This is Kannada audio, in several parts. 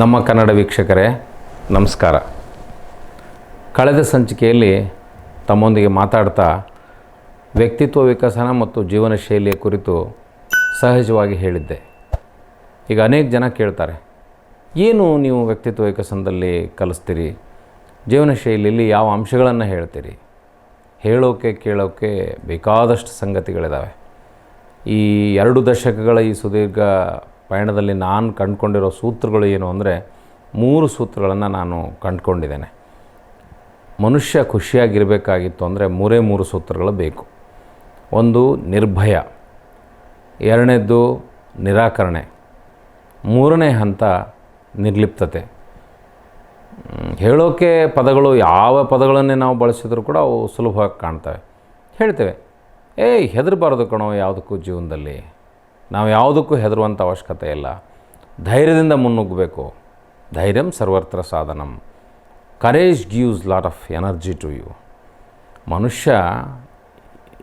ನಮ್ಮ ಕನ್ನಡ ವೀಕ್ಷಕರೇ, ನಮಸ್ಕಾರ. ಕಳೆದ ಸಂಚಿಕೆಯಲ್ಲಿ ತಮ್ಮೊಂದಿಗೆ ಮಾತಾಡ್ತಾ ವ್ಯಕ್ತಿತ್ವ ವಿಕಸನ ಮತ್ತು ಜೀವನ ಶೈಲಿಯ ಕುರಿತು ಸಹಜವಾಗಿ ಹೇಳಿದ್ದೆ. ಈಗ ಅನೇಕ ಜನ ಕೇಳ್ತಾರೆ, ಏನು ನೀವು ವ್ಯಕ್ತಿತ್ವ ವಿಕಸನದಲ್ಲಿ ಕಲಿಸ್ತೀರಿ? ಜೀವನ ಶೈಲಿಯಲ್ಲಿ ಯಾವ ಅಂಶಗಳನ್ನು ಹೇಳ್ತೀರಿ? ಹೇಳೋಕೆ, ಕೇಳೋಕೆ ಬೇಕಾದಷ್ಟು ಸಂಗತಿಗಳಿದ್ದಾವೆ ಈ ಎರಡು ದಶಕಗಳ ಈ ಸುದೀರ್ಘ ಪಯಣದಲ್ಲಿ ನಾನು ಕಂಡುಕೊಂಡಿರೋ ಸೂತ್ರಗಳು ಏನು ಅಂದರೆ ಮೂರು ಸೂತ್ರಗಳನ್ನು ನಾನು ಕಂಡುಕೊಂಡಿದ್ದೇನೆ. ಮನುಷ್ಯ ಖುಷಿಯಾಗಿರಬೇಕಾಗಿತ್ತು ಅಂದರೆ ಮೂರೇ ಮೂರು ಸೂತ್ರಗಳು ಬೇಕು. ಒಂದು, ನಿರ್ಭಯ. ಎರಡನೇದ್ದು ನಿರಾಕರಣೆ. ಮೂರನೇ ಹಂತ, ನಿರ್ಲಿಪ್ತತೆ. ಹೇಳೋಕೆ ಪದಗಳು ಯಾವ ಪದಗಳನ್ನೇ ನಾವು ಬಳಸಿದರೂ ಕೂಡ ಅವು ಸುಲಭವಾಗಿ ಕಾಣ್ತವೆ. ಹೇಳ್ತೇವೆ. ಏಯ್, ಹೆದರಬಾರ್ದು ಕಣೋ ಯಾವುದಕ್ಕೂ ಜೀವನದಲ್ಲಿ. ನಾವು ಯಾವುದಕ್ಕೂ ಹೆದರುವಂಥ ಅವಶ್ಯಕತೆ ಇಲ್ಲ. ಧೈರ್ಯದಿಂದ ಮುನ್ನುಗ್ಗಬೇಕು. ಧೈರ್ಯಂ ಸರ್ವತ್ರ ಸಾಧನಂ. Courage gives lot of energy to you ಮನುಷ್ಯ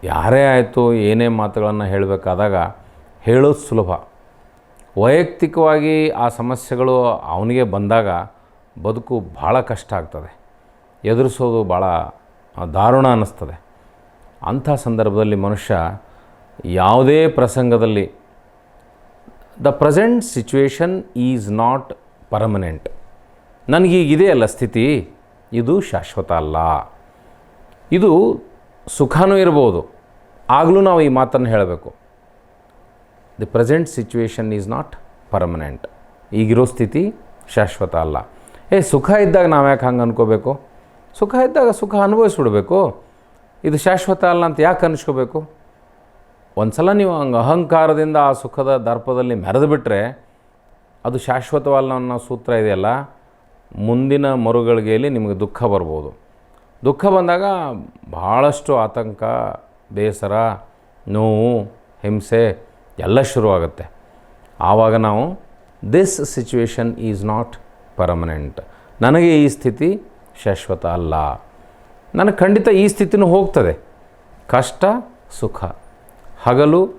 ಯಾರೇ ಆಯಿತು ಏನೇ ಮಾತುಗಳನ್ನು ಹೇಳಬೇಕಾದಾಗ ಹೇಳೋದು ಸುಲಭ. ವೈಯಕ್ತಿಕವಾಗಿ ಆ ಸಮಸ್ಯೆಗಳು ಅವನಿಗೆ ಬಂದಾಗ ಬದುಕು ಭಾಳ ಕಷ್ಟ ಆಗ್ತದೆ. ಎದುರಿಸೋದು ಭಾಳ ದಾರುಣ ಅನ್ನಿಸ್ತದೆ. ಅಂಥ ಸಂದರ್ಭದಲ್ಲಿ ಮನುಷ್ಯ ಯಾವುದೇ ಪ್ರಸಂಗದಲ್ಲಿ the present situation is not permanent ನನಗೀಗಿದೆಯಲ್ಲ ಸ್ಥಿತಿ. ಇದು ಶಾಶ್ವತ ಅಲ್ಲ. ಇದು ಸುಖನೂ ಇರ್ಬೋದು. ಆಗಲೂ ನಾವು ಈ ಮಾತನ್ನು ಹೇಳಬೇಕು. The present situation is not permanent ಈಗಿರೋ ಸ್ಥಿತಿ ಶಾಶ್ವತ ಅಲ್ಲ. ಏ, ಸುಖ ಇದ್ದಾಗ ನಾವು ಯಾಕೆ ಹಂಗೆ ಅನ್ಕೋಬೇಕು? ಸುಖ ಇದ್ದಾಗ ಸುಖ ಅನುಭವಿಸ್ಬಿಡ್ಬೇಕು. ಇದು ಶಾಶ್ವತ ಅಲ್ಲ ಅಂತ ಯಾಕೆ ಅನಿಸ್ಕೋಬೇಕು? ಒಂದು ಸಲ ನೀವು ಹಂಗೆ ಅಹಂಕಾರದಿಂದ ಆ ಸುಖದ ದರ್ಪದಲ್ಲಿ ಮೆರೆದು ಬಿಟ್ಟರೆ ಅದು ಶಾಶ್ವತವಲ್ಲ ಅನ್ನೋ ಸೂತ್ರ ಇದೆಯಲ್ಲ? ಮುಂದಿನ ಮರುಗಳಿಗೆಯಲ್ಲಿ ನಿಮಗೆ ದುಃಖ ಬರ್ಬೋದು. ದುಃಖ ಬಂದಾಗ ಭಾಳಷ್ಟು ಆತಂಕ, ಬೇಸರ, ನೋವು, ಹಿಂಸೆ ಎಲ್ಲ ಶುರುವಾಗುತ್ತೆ. ಆವಾಗ ನಾವು this situation is not permanent ನನಗೆ ಈ ಸ್ಥಿತಿ ಶಾಶ್ವತ ಅಲ್ಲ. ನನಗೆ ಖಂಡಿತ ಈ ಸ್ಥಿತಿನೂ ಹೋಗ್ತದೆ. ಕಷ್ಟ, ಸುಖ. ಹಗಲು,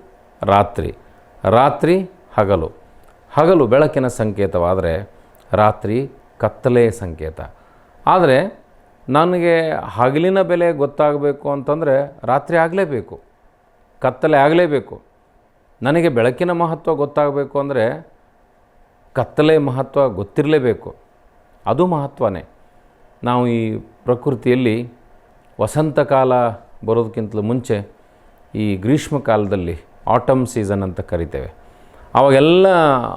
ರಾತ್ರಿ. ರಾತ್ರಿ, ಹಗಲು. ಹಗಲು ಬೆಳಕಿನ ಸಂಕೇತವಾದರೆ ರಾತ್ರಿ ಕತ್ತಲೆಯ ಸಂಕೇತ. ಆದರೆ ನನಗೆ ಹಗಲಿನ ಬೆಲೆ ಗೊತ್ತಾಗಬೇಕು ಅಂತಂದರೆ ರಾತ್ರಿ ಆಗಲೇಬೇಕು. ಕತ್ತಲೆ ಆಗಲೇಬೇಕು. ನನಗೆ ಬೆಳಕಿನ ಮಹತ್ವ ಗೊತ್ತಾಗಬೇಕು ಅಂದರೆ ಕತ್ತಲೆ ಮಹತ್ವ ಗೊತ್ತಿರಲೇಬೇಕು. ಅದು ಮಹತ್ವನೇ. ನಾವು ಈ ಪ್ರಕೃತಿಯಲ್ಲಿ ವಸಂತಕಾಲ ಬರೋದಕ್ಕಿಂತಲೂ ಮುಂಚೆ ಈ ಗ್ರೀಷ್ಮ ಕಾಲದಲ್ಲಿ ಆಟಮ್ ಸೀಸನ್ ಅಂತ ಕರಿತೇವೆ. ಆವಾಗೆಲ್ಲ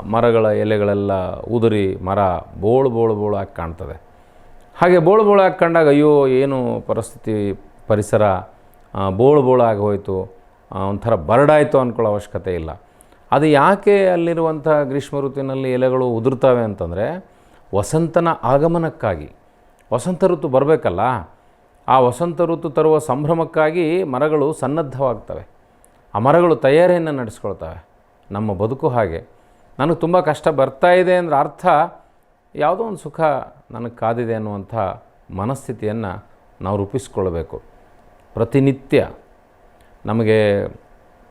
ಮರಗಳ ಎಲೆಗಳೆಲ್ಲ ಉದುರಿ ಮರ ಬೋಳು ಬೋಳು ಬೋಳಾಗಿ ಕಾಣ್ತದೆ. ಹಾಗೆ ಬೋಳು ಬೋಳು ಆಗಿ ಕಂಡಾಗ ಅಯ್ಯೋ, ಏನು ಪರಿಸ್ಥಿತಿ, ಪರಿಸರ ಬೋಳು ಬೋಳಾಗಿ ಹೋಯಿತು ಒಂಥರ ಬರಡಾಯಿತು ಅಂದ್ಕೊಳ್ಳೋ ಅವಶ್ಯಕತೆ ಇಲ್ಲ. ಅದು ಯಾಕೆ ಅಲ್ಲಿರುವಂಥ ಗ್ರೀಷ್ಮ ಋತುವಿನಲ್ಲಿ ಎಲೆಗಳು ಉದುರ್ತವೆ ಅಂತಂದರೆ, ವಸಂತನ ಆಗಮನಕ್ಕಾಗಿ. ವಸಂತ ಋತು ಬರಬೇಕಲ್ಲ? ಆ ವಸಂತ ಋತು ತರುವ ಸಂಭ್ರಮಕ್ಕಾಗಿ ಮರಗಳು ಸನ್ನದ್ಧವಾಗ್ತವೆ. ಆ ಮರಗಳು ತಯಾರಿಯನ್ನು ನಡೆಸ್ಕೊಳ್ತವೆ. ನಮ್ಮ ಬದುಕು ಹಾಗೆ. ನನಗೆ ತುಂಬ ಕಷ್ಟ ಬರ್ತಾ ಇದೆ ಅಂದ್ರೆ ಅರ್ಥ ಯಾವುದೋ ಒಂದು ಸುಖ ನನಗೆ ಕಾದಿದೆ ಅನ್ನುವಂಥ ಮನಸ್ಥಿತಿಯನ್ನು ನಾವು ರೂಪಿಸ್ಕೊಳ್ಬೇಕು. ಪ್ರತಿನಿತ್ಯ ನಮಗೆ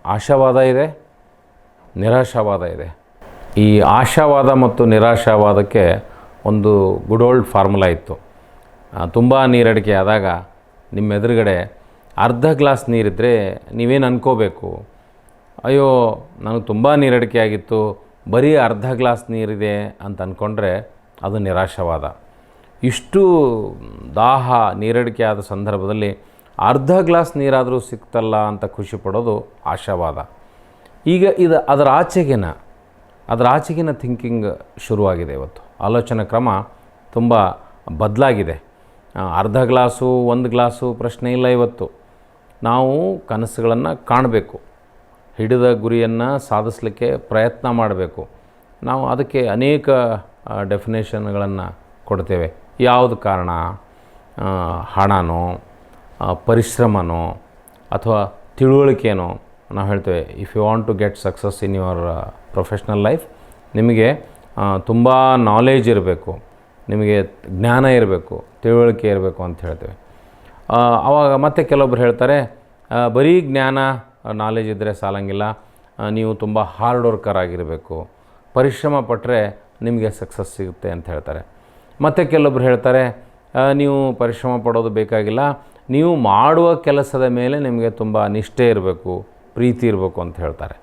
ಆಶಾವಾದ ಇದೆ, ನಿರಾಶಾವಾದ ಇದೆ. ಈ ಆಶಾವಾದ ಮತ್ತು ನಿರಾಶಾವಾದಕ್ಕೆ ಒಂದು ಗುಡ್ ಓಲ್ಡ್ ಫಾರ್ಮುಲಾ ಇತ್ತು. ತುಂಬ ನೀರಡಿಕೆ ಆದಾಗ ನಿಮ್ಮ ಎದುರುಗಡೆ ಅರ್ಧ ಗ್ಲಾಸ್ ನೀರಿದ್ದರೆ ನೀವೇನು ಅನ್ಕೋಬೇಕು? ಅಯ್ಯೋ, ನನಗೆ ತುಂಬ ನೀರಡಿಕೆ ಆಗಿತ್ತು, ಬರೀ ಅರ್ಧ ಗ್ಲಾಸ್ ನೀರಿದೆ ಅಂತ ಅಂದ್ಕೊಂಡ್ರೆ ಅದು ನಿರಾಶಾವಾದ. ಇಷ್ಟು ದಾಹ, ನೀರಡಿಕೆ ಆದ ಸಂದರ್ಭದಲ್ಲಿ ಅರ್ಧ ಗ್ಲಾಸ್ ನೀರಾದರೂ ಸಿಕ್ತಲ್ಲ ಅಂತ ಖುಷಿ ಪಡೋದು ಆಶಾವಾದ. ಈಗ ಇದು, ಅದರ ಆಚೆಗಿನ ಅದರ ಆಚೆಗಿನ ಥಿಂಕಿಂಗ್ ಶುರುವಾಗಿದೆ ಇವತ್ತು. ಆಲೋಚನಾ ಕ್ರಮ ತುಂಬ ಬದಲಾಗಿದೆ. ಅರ್ಧ ಗ್ಲಾಸು, ಒಂದು ಗ್ಲಾಸು ಪ್ರಶ್ನೆ ಇಲ್ಲ ಇವತ್ತು. ನಾವು ಕನಸುಗಳನ್ನು ಕಾಣಬೇಕು. ಹಿಡಿದ ಗುರಿಯನ್ನು ಸಾಧಿಸಲಿಕ್ಕೆ ಪ್ರಯತ್ನ ಮಾಡಬೇಕು. ನಾವು ಅದಕ್ಕೆ ಅನೇಕ ಡೆಫಿನೇಷನ್ಗಳನ್ನು ಕೊಡ್ತೇವೆ. ಯಾವುದು ಕಾರಣ? ಹಣನೋ ಪರಿಶ್ರಮನೋ, ಅಥವಾ ತಿಳುವಳಿಕೆನೋ ನಾವು ಹೇಳ್ತೇವೆ. If you want to get success in your professional life ನಿಮಗೆ ತುಂಬ ನಾಲೇಜ್ ಇರಬೇಕು. ನಿಮಗೆ ಜ್ಞಾನ ಇರಬೇಕು. ತಿಳುವಳಿಕೆ ಇರಬೇಕು ಅಂತ ಹೇಳ್ತೇವೆ. ಆವಾಗ ಮತ್ತೆ ಕೆಲವೊಬ್ರು ಹೇಳ್ತಾರೆ ಬರೀ ಜ್ಞಾನ ನಾಲೆಜ್ ಇದ್ದರೆ ಸಾಲಂಗಿಲ್ಲ ನೀವು ತುಂಬ ಹಾರ್ಡ್ ವರ್ಕರ್ ಆಗಿರಬೇಕು, ಪರಿಶ್ರಮ ಪಟ್ಟರೆ ನಿಮಗೆ ಸಕ್ಸಸ್ ಸಿಗುತ್ತೆ ಅಂತ ಹೇಳ್ತಾರೆ. ಮತ್ತು ಕೆಲವೊಬ್ರು ಹೇಳ್ತಾರೆ ನೀವು ಪರಿಶ್ರಮ ಪಡೋದು ಬೇಕಾಗಿಲ್ಲ, ನೀವು ಮಾಡುವ ಕೆಲಸದ ಮೇಲೆ ನಿಮಗೆ ತುಂಬ ನಿಷ್ಠೆ ಇರಬೇಕು, ಪ್ರೀತಿ ಇರಬೇಕು ಅಂತ ಹೇಳ್ತಾರೆ.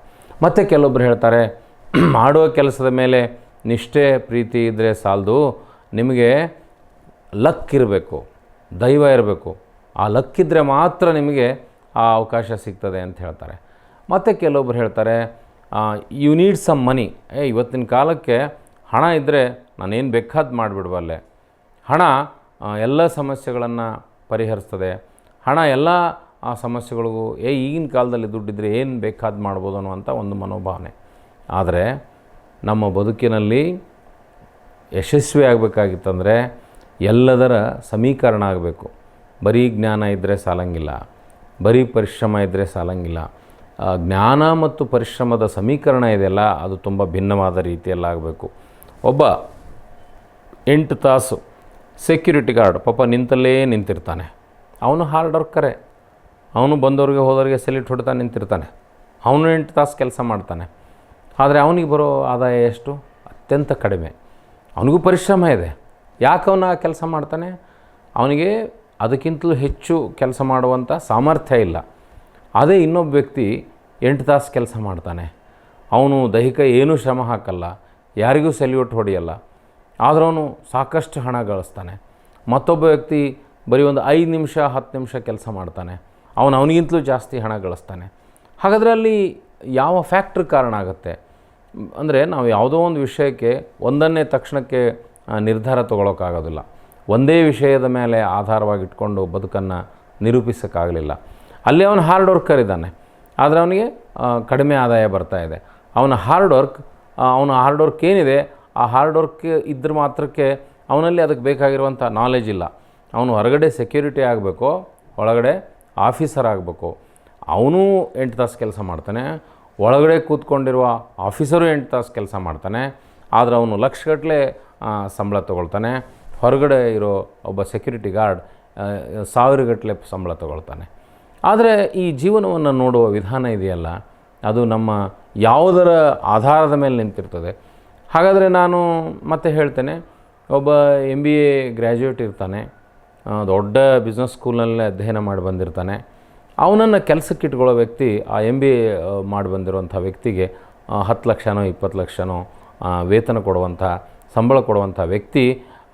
ಮತ್ತು ಕೆಲವೊಬ್ರು ಹೇಳ್ತಾರೆ, ಮಾಡುವ ಕೆಲಸದ ಮೇಲೆ ನಿಷ್ಠೆ, ಪ್ರೀತಿ ಇದ್ದರೆ ಸಾಲದು, ನಿಮಗೆ ಲಕ್ ಇರಬೇಕು, ದೈವ ಇರಬೇಕು. ಆ ಲಕ್ ಇದ್ದರೆ ಮಾತ್ರ ನಿಮಗೆ ಆ ಅವಕಾಶ ಸಿಗ್ತದೆ ಅಂತ ಹೇಳ್ತಾರೆ. ಮತ್ತು ಕೆಲವೊಬ್ಬರು ಹೇಳ್ತಾರೆ ಯು ನೀಡ್ ಸಮ್ ಮನಿ ಏ, ಇವತ್ತಿನ ಕಾಲಕ್ಕೆ ಹಣ ಇದ್ದರೆ ನಾನೇನು ಬೇಕಾದ ಮಾಡಿಬಿಡ್ಬಲ್ಲೆ ಹಣ ಎಲ್ಲ ಸಮಸ್ಯೆಗಳನ್ನು ಪರಿಹರಿಸ್ತದೆ. ಹಣ ಎಲ್ಲ ಆ ಸಮಸ್ಯೆಗಳಿಗೂ, ಏ, ಈಗಿನ ಕಾಲದಲ್ಲಿ ದುಡ್ಡಿದ್ದರೆ ಏನು ಬೇಕಾದ ಮಾಡ್ಬೋದು ಅನ್ನುವಂಥ ಒಂದು ಮನೋಭಾವನೆ. ಆದರೆ ನಮ್ಮ ಬದುಕಿನಲ್ಲಿ ಯಶಸ್ವಿ ಆಗಬೇಕಾಗಿತ್ತಂದರೆ ಎಲ್ಲದರ ಸಮೀಕರಣ ಆಗಬೇಕು. ಬರೀ ಜ್ಞಾನ ಇದ್ದರೆ ಸಾಲಂಗಿಲ್ಲ, ಬರೀ ಪರಿಶ್ರಮ ಇದ್ದರೆ ಸಾಲಂಗಿಲ್ಲ. ಜ್ಞಾನ ಮತ್ತು ಪರಿಶ್ರಮದ ಸಮೀಕರಣ ಇದೆಯಲ್ಲ, ಅದು ತುಂಬ ಭಿನ್ನವಾದ ರೀತಿಯಲ್ಲಾಗಬೇಕು. ಒಬ್ಬ ಎಂಟು ತಾಸು ಸೆಕ್ಯೂರಿಟಿ ಗಾರ್ಡ್ ಪಾಪ ನಿಂತಲ್ಲೇ ನಿಂತಿರ್ತಾನೆ. ಅವನು ಹಾರ್ಡ್ ವರ್ಕರೇ ಅವನು ಬಂದವ್ರಿಗೆ ಹೋದವ್ರಿಗೆ ಸೆಲ್ಯೂಟ್ ಹೊಡ್ತಾ ನಿಂತಿರ್ತಾನೆ. ಅವನು ಎಂಟು ತಾಸು ಕೆಲಸ ಮಾಡ್ತಾನೆ. ಆದರೆ ಅವನಿಗೆ ಬರೋ ಆದಾಯ ಎಷ್ಟು? ಅತ್ಯಂತ ಕಡಿಮೆ. ಅವನಿಗೂ ಪರಿಶ್ರಮ ಇದೆ. ಯಾಕೆ ಆ ಕೆಲಸ ಮಾಡ್ತಾನೆ? ಅವನಿಗೆ ಅದಕ್ಕಿಂತಲೂ ಹೆಚ್ಚು ಕೆಲಸ ಮಾಡುವಂಥ ಸಾಮರ್ಥ್ಯ ಇಲ್ಲ. ಅದೇ ಇನ್ನೊಬ್ಬ ವ್ಯಕ್ತಿ ಎಂಟು ತಾಸು ಕೆಲಸ ಮಾಡ್ತಾನೆ. ಅವನು ದೈಹಿಕ ಏನೂ ಶ್ರಮ ಹಾಕಲ್ಲ, ಯಾರಿಗೂ ಸೆಲ್ಯೂಟ್ ಹೊಡೆಯಲ್ಲ. ಆದರೂ ಅವನು ಸಾಕಷ್ಟು ಹಣ ಗಳಿಸ್ತಾನೆ. ಮತ್ತೊಬ್ಬ ವ್ಯಕ್ತಿ ಬರೀ ಒಂದು ಐದು ನಿಮಿಷ, ಹತ್ತು ನಿಮಿಷ ಕೆಲಸ ಮಾಡ್ತಾನೆ. ಅವನು ಅವನಿಗಿಂತಲೂ ಜಾಸ್ತಿ ಹಣ ಗಳಿಸ್ತಾನೆ. ಹಾಗಾದರೆ ಅಲ್ಲಿ ಯಾವ ಫ್ಯಾಕ್ಟ್ರ್ ಕಾರಣ ಆಗುತ್ತೆ? ಅಂದರೆ ನಾವು ಯಾವುದೋ ಒಂದು ವಿಷಯಕ್ಕೆ ಒಂದನ್ನೇ ತಕ್ಷಣಕ್ಕೆ ನಿರ್ಧಾರ ತಗೊಳ್ಳೋಕ್ಕಾಗೋದಿಲ್ಲ ಒಂದೇ ವಿಷಯದ ಮೇಲೆ ಆಧಾರವಾಗಿಟ್ಕೊಂಡು ಬದುಕನ್ನು ನಿರೂಪಿಸೋಕ್ಕಾಗಲಿಲ್ಲ. ಅಲ್ಲಿ ಅವನು ಹಾರ್ಡ್ ವರ್ಕರ್ ಇದ್ದಾನೆ. ಆದರೆ ಅವನಿಗೆ ಕಡಿಮೆ ಆದಾಯ ಬರ್ತಾ ಇದೆ. ಅವನ ಹಾರ್ಡ್ ವರ್ಕ್ ಅವನ ಹಾರ್ಡ್ ವರ್ಕ್ ಏನಿದೆ, ಆ ಹಾರ್ಡ್ ವರ್ಕ್ ಇದ್ರ ಮಾತ್ರಕ್ಕೆ ಅವನಲ್ಲಿ ಅದಕ್ಕೆ ಬೇಕಾಗಿರುವಂಥ ನಾಲೆಜ್ ಇಲ್ಲ. ಅವನು ಹೊರಗಡೆ ಸೆಕ್ಯೂರಿಟಿ ಆಗಬೇಕು, ಒಳಗಡೆ ಆಫೀಸರ್ ಆಗಬೇಕು. ಅವನೂ ಎಂಟು ತಾಸು ಕೆಲಸ ಮಾಡ್ತಾನೆ, ಒಳಗಡೆ ಕೂತ್ಕೊಂಡಿರುವ ಆಫೀಸರು ಎಂಟು ತಾಸು ಕೆಲಸ ಮಾಡ್ತಾನೆ. ಆದರೆ ಅವನು ಲಕ್ಷಗಟ್ಟಲೆ ಸಂಬಳ ತೊಗೊಳ್ತಾನೆ. ಹೊರಗಡೆ ಇರೋ ಒಬ್ಬ ಸೆಕ್ಯೂರಿಟಿ ಗಾರ್ಡ್ ಸಾವಿರಗಟ್ಟಲೆ ಸಂಬಳ ತೊಗೊಳ್ತಾನೆ. ಆದರೆ ಈ ಜೀವನವನ್ನು ನೋಡುವ ವಿಧಾನ ಇದೆಯಲ್ಲ, ಅದು ನಮ್ಮ ಯಾವುದರ ಆಧಾರದ ಮೇಲೆ ನಿಂತಿರ್ತದೆ. ಹಾಗಾದರೆ ನಾನು ಮತ್ತೆ ಹೇಳ್ತೇನೆ, ಒಬ್ಬ ಎಂ ಬಿ ಎ ಗ್ರ್ಯಾಜುಯೇಟ್ ಇರ್ತಾನೆ ದೊಡ್ಡ ಬಿಸ್ನೆಸ್ ಸ್ಕೂಲ್ನಲ್ಲೇ ಅಧ್ಯಯನ ಮಾಡಿ ಬಂದಿರ್ತಾನೆ. ಅವನನ್ನು ಕೆಲಸಕ್ಕೆ ಇಟ್ಕೊಳ್ಳೋ ವ್ಯಕ್ತಿ ಆ ಎಂ ಬಿ ಎ ಮಾಡಿ ಬಂದಿರುವಂಥ ವ್ಯಕ್ತಿಗೆ ಹತ್ತು ಲಕ್ಷನೋ, ಇಪ್ಪತ್ತು ಲಕ್ಷನೋ ವೇತನ ಕೊಡುವಂಥ ಸಂಬಳ ಕೊಡುವಂಥ ವ್ಯಕ್ತಿ,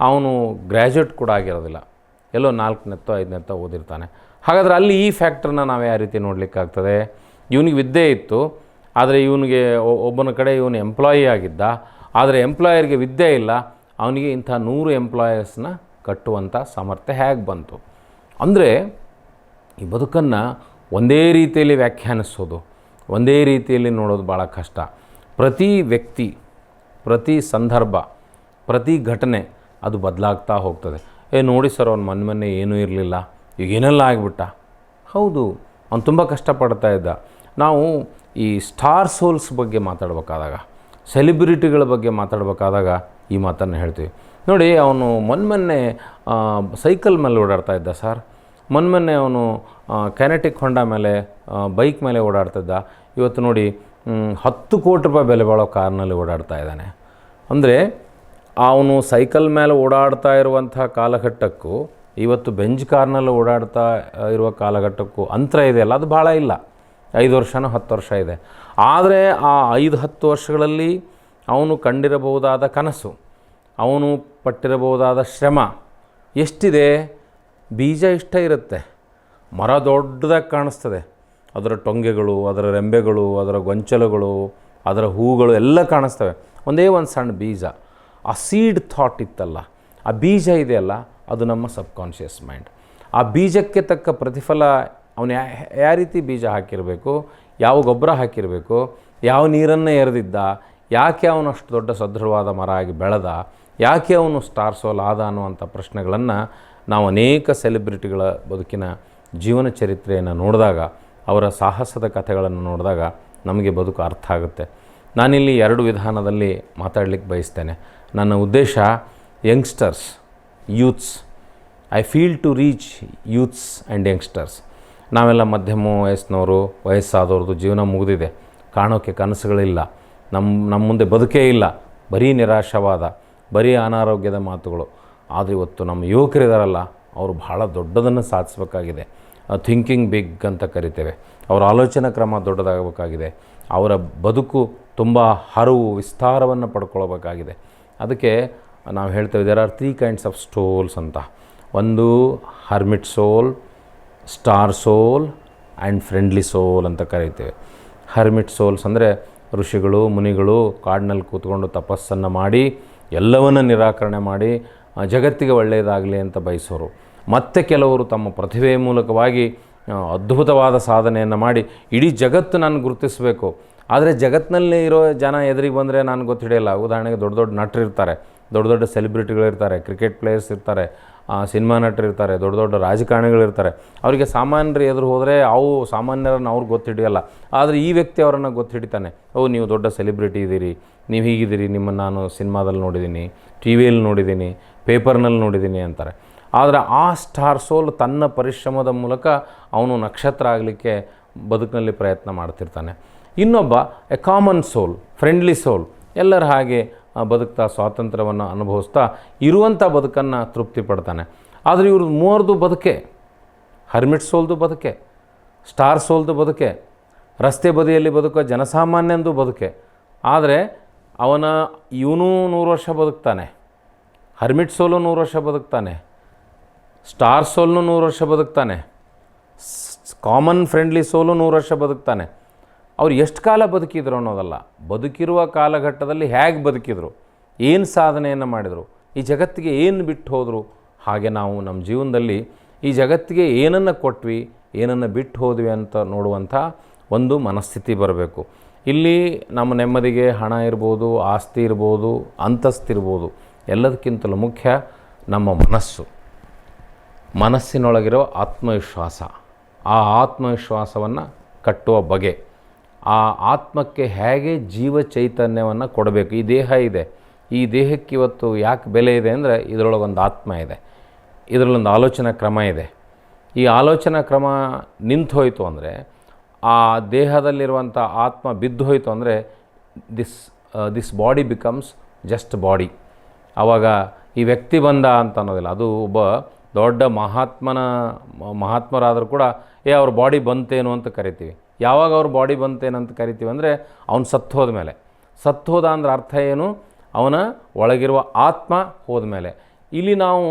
ಅವನು ಗ್ರ್ಯಾಜುಯೇಟ್ ಕೂಡ ಆಗಿರೋದಿಲ್ಲ. ಎಲ್ಲೋ ನಾಲ್ಕನೆತ್ತೋ ಐದನೆತ್ತೋ ಓದಿರ್ತಾನೆ. ಹಾಗಾದರೆ ಅಲ್ಲಿ ಈ ಫ್ಯಾಕ್ಟ್ರನ್ನ ನಾವು ಯಾವ ರೀತಿ ನೋಡಲಿಕ್ಕಾಗ್ತದೆ? ಇವನಿಗೆ ವಿದ್ಯೆ ಇತ್ತು, ಆದರೆ ಇವನಿಗೆ ಒಬ್ಬನ ಕಡೆ ಇವನು ಎಂಪ್ಲಾಯಿ ಆಗಿದ್ದ, ಆದರೆ ಎಂಪ್ಲಾಯರ್ಗೆ ವಿದ್ಯೆ ಇಲ್ಲ, ಅವನಿಗೆ ಇಂಥ ನೂರು ಎಂಪ್ಲಾಯರ್ಸ್ನ ಕಟ್ಟುವಂಥ ಸಾಮರ್ಥ್ಯ ಹೇಗೆ ಬಂತು? ಅಂದರೆ ಈ ಬದುಕನ್ನು ಒಂದೇ ರೀತಿಯಲ್ಲಿ ವ್ಯಾಖ್ಯಾನಿಸೋದು, ಒಂದೇ ರೀತಿಯಲ್ಲಿ ನೋಡೋದು ಭಾಳ ಕಷ್ಟ. ಪ್ರತಿ ವ್ಯಕ್ತಿ, ಪ್ರತಿ ಸಂದರ್ಭ ಪ್ರತಿ ಘಟನೆ ಅದು ಬದಲಾಗ್ತಾ ಹೋಗ್ತದೆ. ಏ, ನೋಡಿ ಸರ್, ಅವ್ನು ಮೊನ್ನೆ ಮೊನ್ನೆ ಏನೂ ಇರಲಿಲ್ಲ. ಈಗ ಏನೆಲ್ಲ ಆಗಿಬಿಟ್ಟ? ಹೌದು, ಅವ್ನು ತುಂಬ ಕಷ್ಟಪಡ್ತಾ ಇದ್ದ. ನಾವು ಈ ಸ್ಟಾರ್ ಸೋಲ್ಸ್ ಬಗ್ಗೆ ಮಾತಾಡಬೇಕಾದಾಗ, ಸೆಲಿಬ್ರಿಟಿಗಳ ಬಗ್ಗೆ ಮಾತಾಡಬೇಕಾದಾಗ ಈ ಮಾತನ್ನು ಹೇಳ್ತೀವಿ. ನೋಡಿ, ಅವನು ಮೊನ್ನೆ ಮೊನ್ನೆ ಸೈಕಲ್ ಮೇಲೆ ಓಡಾಡ್ತಾ ಇದ್ದ ಸರ್. ಮೊನ್ನೆ ಅವನು ಕೆನೆಟಿಕ್ ಹೊಂಡ ಮೇಲೆ ಬೈಕ್ ಮೇಲೆ ಓಡಾಡ್ತಿದ್ದ. ಇವತ್ತು ನೋಡಿ ಹತ್ತು ಕೋಟಿ ರೂಪಾಯಿ ಬೆಲೆ ಬಾಳೋ ಕಾರ್ನಲ್ಲಿ ಓಡಾಡ್ತಾ ಇದ್ದಾನೆ. ಅಂದರೆ ಅವನು ಸೈಕಲ್ ಮೇಲೆ ಓಡಾಡ್ತಾ ಇರುವಂಥ ಕಾಲಘಟ್ಟಕ್ಕೂ, ಇವತ್ತು ಬೆಂಜ್ ಕಾರ್ನಲ್ಲಿ ಓಡಾಡ್ತಾ ಇರುವ ಕಾಲಘಟ್ಟಕ್ಕೂ ಅಂತರ ಇದೆಯಲ್ಲ ಅದು ಭಾಳ ಇಲ್ಲ. ಐದು ವರ್ಷನೋ ಹತ್ತು ವರ್ಷ ಇದೆ. ಆದರೆ ಆ ಐದು ಹತ್ತು ವರ್ಷಗಳಲ್ಲಿ ಅವನು ಕಂಡಿರಬಹುದಾದ ಕನಸು, ಅವನು ಪಟ್ಟಿರಬಹುದಾದ ಶ್ರಮ ಎಷ್ಟಿದೆ? ಬೀಜ ಇಷ್ಟ ಇರುತ್ತೆ. ಮರ ದೊಡ್ಡದಾಗಿ ಕಾಣಿಸ್ತದೆ. ಅದರ ಟೊಂಗೆಗಳು, ಅದರ ರೆಂಬೆಗಳು, ಅದರ ಗೊಂಚಲುಗಳು, ಅದರ ಹೂಗಳು ಎಲ್ಲ ಕಾಣಿಸ್ತವೆ. ಒಂದೇ ಒಂದು ಸಣ್ಣ ಬೀಜ. ಆ ಸೀಡ್ ಥಾಟ್ ಇತ್ತಲ್ಲ, ಆ ಬೀಜ ಇದೆಯಲ್ಲ, ಅದು ನಮ್ಮ ಸಬ್ಕಾನ್ಷಿಯಸ್ ಮೈಂಡ್ ಆ ಬೀಜಕ್ಕೆ ತಕ್ಕ ಪ್ರತಿಫಲ ಅವನು ಯಾವ ರೀತಿ ಬೀಜ ಹಾಕಿರಬೇಕು, ಯಾವ ಗೊಬ್ಬರ ಹಾಕಿರಬೇಕು, ಯಾವ ನೀರನ್ನು ಎರೆದಿದ್ದ, ಯಾಕೆ ಅವನು ಅಷ್ಟು ದೊಡ್ಡ ಸದೃಢವಾದ ಮರ ಆಗಿ ಬೆಳೆದ, ಯಾಕೆ ಅವನು ಸ್ಟಾರ್ ಸೋಲ್ ಆದ ಅನ್ನುವಂಥ ಪ್ರಶ್ನೆಗಳನ್ನು ನಾವು ಅನೇಕ ಸೆಲೆಬ್ರಿಟಿಗಳ ಬದುಕಿನ ಜೀವನ ಚರಿತ್ರೆಯನ್ನು ನೋಡಿದಾಗ, ಅವರ ಸಾಹಸದ ಕಥೆಗಳನ್ನು ನೋಡಿದಾಗ ನಮಗೆ ಬದುಕು ಅರ್ಥ ಆಗುತ್ತೆ. ನಾನಿಲ್ಲಿ ಎರಡು ವಿಧಾನದಲ್ಲಿ ಮಾತಾಡಲಿಕ್ಕೆ ಬಯಸ್ತೇನೆ. ನನ್ನ ಉದ್ದೇಶ youngsters youths I feel to reach youths and youngsters ನಾವೆಲ್ಲ ಮಧ್ಯಮ ವಯಸ್ಸಿನವರು, ವಯಸ್ಸಾದವ್ರದ್ದು ಜೀವನ ಮುಗಿದಿದೆ. ಕಾಣೋಕ್ಕೆ ಕನಸುಗಳಿಲ್ಲ. ನಮ್ಮ ನಮ್ಮ ಮುಂದೆ ಬದುಕೇ ಇಲ್ಲ. ಬರೀ ನಿರಾಶವಾದ, ಬರೀ ಅನಾರೋಗ್ಯದ ಮಾತುಗಳು. ಆದರೆ ಇವತ್ತು ನಮ್ಮ ಯುವಕರಿದಾರಲ್ಲ, ಅವರು ಬಹಳ ದೊಡ್ಡದನ್ನು ಸಾಧಿಸಬೇಕಾಗಿದೆ. ಥಿಂಕಿಂಗ್ ಬಿಗ್ ಅಂತ ಕರಿತೇವೆ. ಅವರ ಆಲೋಚನಾ ಕ್ರಮ ದೊಡ್ಡದಾಗಬೇಕಾಗಿದೆ. ಅವರ ಬದುಕು ತುಂಬ ಹರವು, ವಿಸ್ತಾರವನ್ನು ಪಡ್ಕೊಳ್ಬೇಕಾಗಿದೆ. ಅದಕ್ಕೆ ನಾವು ಹೇಳ್ತೇವೆ there are three kinds of souls ಅಂತ. ಒಂದು hermit soul star soul and friendly soul ಅಂತ ಕರೀತೇವೆ. ಹರ್ಮಿಟ್ ಸೋಲ್ಸ್ ಅಂದರೆ ಋಷಿಗಳು, ಮುನಿಗಳು ಕಾಡಿನಲ್ಲಿ ಕೂತ್ಕೊಂಡು ತಪಸ್ಸನ್ನು ಮಾಡಿ, ಎಲ್ಲವನ್ನು ನಿರಾಕರಣೆ ಮಾಡಿ ಜಗತ್ತಿಗೆ ಒಳ್ಳೆಯದಾಗಲಿ ಅಂತ ಬಯಸೋರು. ಮತ್ತೆ ಕೆಲವರು ತಮ್ಮ ಪ್ರತಿಭೆಯ ಮೂಲಕವಾಗಿ ಅದ್ಭುತವಾದ ಸಾಧನೆಯನ್ನು ಮಾಡಿ, ಇಡೀ ಜಗತ್ತು ನಾನು ಗುರುತಿಸಬೇಕು. ಆದರೆ ಜಗತ್ತಿನಲ್ಲಿ ಇರೋ ಜನ ಎದುರಿಗೆ ಬಂದರೆ ನಾನು ಗೊತ್ತು ಹಿಡಿಯಲ್ಲ. ಉದಾಹರಣೆಗೆ ದೊಡ್ಡ ದೊಡ್ಡ ನಟರು ಇರ್ತಾರೆ. ದೊಡ್ಡ ದೊಡ್ಡ ಸೆಲೆಬ್ರಿಟಿಗಳಿರ್ತಾರೆ ಕ್ರಿಕೆಟ್ ಪ್ಲೇಯರ್ಸ್ ಇರ್ತಾರೆ ಸಿನಿಮಾ ನಟರು ಇರ್ತಾರೆ, ದೊಡ್ಡ ದೊಡ್ಡ ರಾಜಕಾರಣಿಗಳಿರ್ತಾರೆ ಅವರಿಗೆ ಸಾಮಾನ್ಯರು ಎದುರು ಹೋದರೆ ಅವು ಸಾಮಾನ್ಯರನ್ನು ಅವ್ರು ಗೊತ್ತು ಹಿಡಿಯಲ್ಲ. ಆದರೆ ಈ ವ್ಯಕ್ತಿ ಅವರನ್ನು ಗೊತ್ತು ಹಿಡಿತಾನೆ. ಓ, ನೀವು ದೊಡ್ಡ ಸೆಲೆಬ್ರಿಟಿ ಇದ್ದೀರಿ, ನೀವು ಹೀಗಿದ್ದೀರಿ, ನಿಮ್ಮನ್ನು ನಾನು ಸಿನಿಮಾದಲ್ಲಿ ನೋಡಿದ್ದೀನಿ ಟಿ ವಿಯಲ್ಲಿ ನೋಡಿದ್ದೀನಿ ಪೇಪರ್ನಲ್ಲಿ ನೋಡಿದ್ದೀನಿ ಅಂತಾರೆ. ಆದರೆ ಆ ಸ್ಟಾರ್ ಸೋಲ್ ತನ್ನ ಪರಿಶ್ರಮದ ಮೂಲಕ ಅವನು ನಕ್ಷತ್ರ ಆಗಲಿಕ್ಕೆ ಬದುಕಿನಲ್ಲಿ ಪ್ರಯತ್ನ ಮಾಡ್ತಿರ್ತಾನೆ. ಇನ್ನೊಬ್ಬ a common soul friendly soul ಎಲ್ಲರ ಹಾಗೆ ಬದುಕ್ತಾ, ಸ್ವಾತಂತ್ರ್ಯವನ್ನು ಅನುಭವಿಸ್ತಾ ಇರುವಂಥ ಬದುಕನ್ನು ತೃಪ್ತಿ ಪಡ್ತಾನೆ. ಆದರೆ ಇವ್ರ ಮೂವರದು ಬದುಕೆ ಹರ್ಮಿಟ್ ಸೋಲ್ದು ಬದುಕೆ ಸ್ಟಾರ್ ಸೋಲ್ದು ಬದುಕೆ, ರಸ್ತೆ ಬದಿಯಲ್ಲಿ ಬದುಕೋ ಜನಸಾಮಾನ್ಯಂದು ಬದುಕೆ. ಆದರೆ ಅವನ, ಇವನೂ ನೂರು ವರ್ಷ ಬದುಕ್ತಾನೆ ಹರ್ಮಿಟ್ ಸೋಲು ನೂರು ವರ್ಷ ಬದುಕ್ತಾನೆ ಸ್ಟಾರ್ ಸೋಲ್ನು ನೂರು ವರ್ಷ ಬದುಕ್ತಾನೆ ಕಾಮನ್ ಫ್ರೆಂಡ್ಲಿ ಸೋಲು ನೂರು ವರ್ಷ ಬದುಕ್ತಾನೆ. ಅವ್ರು ಎಷ್ಟು ಕಾಲ ಬದುಕಿದ್ರು ಅನ್ನೋದಲ್ಲ. ಬದುಕಿರುವ ಕಾಲಘಟ್ಟದಲ್ಲಿ ಹೇಗೆ ಬದುಕಿದ್ರು? ಏನು ಸಾಧನೆಯನ್ನು ಮಾಡಿದರು? ಈ ಜಗತ್ತಿಗೆ ಏನು ಬಿಟ್ಟು ಹೋದರು? ಹಾಗೆ ನಾವು ನಮ್ಮ ಜೀವನದಲ್ಲಿ ಈ ಜಗತ್ತಿಗೆ ಏನನ್ನು ಕೊಟ್ವಿ, ಏನನ್ನು ಬಿಟ್ಟು ಹೋದ್ವಿ ಅಂತ ನೋಡುವಂಥ ಒಂದು ಮನಸ್ಥಿತಿ ಬರಬೇಕು. ಇಲ್ಲಿ ನಮ್ಮ ನೆಮ್ಮದಿಗೆ ಹಣ ಇರ್ಬೋದು, ಆಸ್ತಿ ಇರ್ಬೋದು, ಅಂತಸ್ತಿರ್ಬೋದು, ಎಲ್ಲದಕ್ಕಿಂತಲೂ ಮುಖ್ಯ ನಮ್ಮ ಮನಸ್ಸು. ಮನಸ್ಸಿನೊಳಗಿರೋ ಆತ್ಮವಿಶ್ವಾಸ. ಆ ಆತ್ಮವಿಶ್ವಾಸವನ್ನು ಕಟ್ಟುವ ಬಗೆ. ಆ ಆತ್ಮಕ್ಕೆ ಹೇಗೆ ಜೀವ ಚೈತನ್ಯವನ್ನು ಕೊಡಬೇಕು? ಈ ದೇಹ ಇದೆ. ಈ ದೇಹಕ್ಕೆ ಇವತ್ತು ಯಾಕೆ ಬೆಲೆ ಇದೆ ಅಂದರೆ ಇದರೊಳಗೊಂದು ಆತ್ಮ ಇದೆ. ಇದರಲ್ಲೊಂದು ಆಲೋಚನಾ ಕ್ರಮ ಇದೆ. ಈ ಆಲೋಚನಾ ಕ್ರಮ ನಿಂತು ಹೋಯಿತು ಅಂದರೆ, ಆ ದೇಹದಲ್ಲಿರುವಂಥ ಆತ್ಮ ಬಿದ್ದು ಹೋಯಿತು ಅಂದರೆ, this this body becomes just body. ಆವಾಗ ಈ ವ್ಯಕ್ತಿ ಬಂದ ಅಂತ ಅನ್ನೋದಿಲ್ಲ. ಅದು ಒಬ್ಬ ದೊಡ್ಡ ಮಹಾತ್ಮನ, ಮಹಾತ್ಮರಾದರೂ ಕೂಡ, ಏ, ಅವ್ರ ಬಾಡಿ ಬಂತೇನು ಅಂತ ಕರಿತೀವಿ. ಯಾವಾಗ ಅವ್ರ ಬಾಡಿ ಬಂತೇನಂತ ಕರಿತೀವಿ ಅಂದರೆ ಅವ್ನು ಸತ್ತು ಹೋದ ಮೇಲೆ. ಸತ್ತು ಹೋದ ಅಂದ್ರೆ ಅರ್ಥ ಏನು? ಅವನ ಒಳಗಿರುವ ಆತ್ಮ ಹೋದ ಮೇಲೆ. ಇಲ್ಲಿ ನಾವು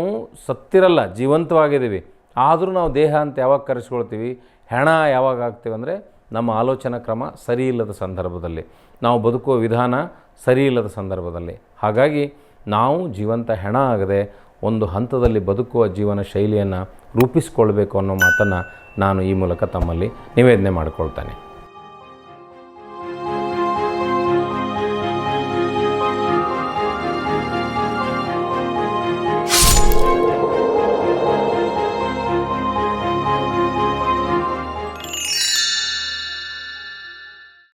ಸತ್ತಿರಲ್ಲ, ಜೀವಂತವಾಗಿದ್ದೀವಿ. ಆದರೂ ನಾವು ದೇಹ ಅಂತ ಯಾವಾಗ ಕರೆಸ್ಕೊಳ್ತೀವಿ? ಹೆಣ ಯಾವಾಗ ಆಗ್ತೀವಿ ಅಂದರೆ ನಮ್ಮ ಆಲೋಚನಾ ಕ್ರಮ ಸರಿ ಇಲ್ಲದ ಸಂದರ್ಭದಲ್ಲಿ. ನಾವು ಬದುಕುವ ವಿಧಾನ ಸರಿ ಇಲ್ಲದ ಸಂದರ್ಭದಲ್ಲಿ. ಹಾಗಾಗಿ ನಾವು ಜೀವಂತ ಹೆಣ ಆಗದೆ ಒಂದು ಹಂತದಲ್ಲಿ ಬದುಕುವ ಜೀವನ ಶೈಲಿಯನ್ನು ರೂಪಿಸಿಕೊಳ್ಬೇಕು ಅನ್ನೋ ಮಾತನ್ನು ನಾನು ಈ ಮೂಲಕ ತಮ್ಮಲ್ಲಿ ನಿವೇದನೆ ಮಾಡಿಕೊಳ್ತೇನೆ.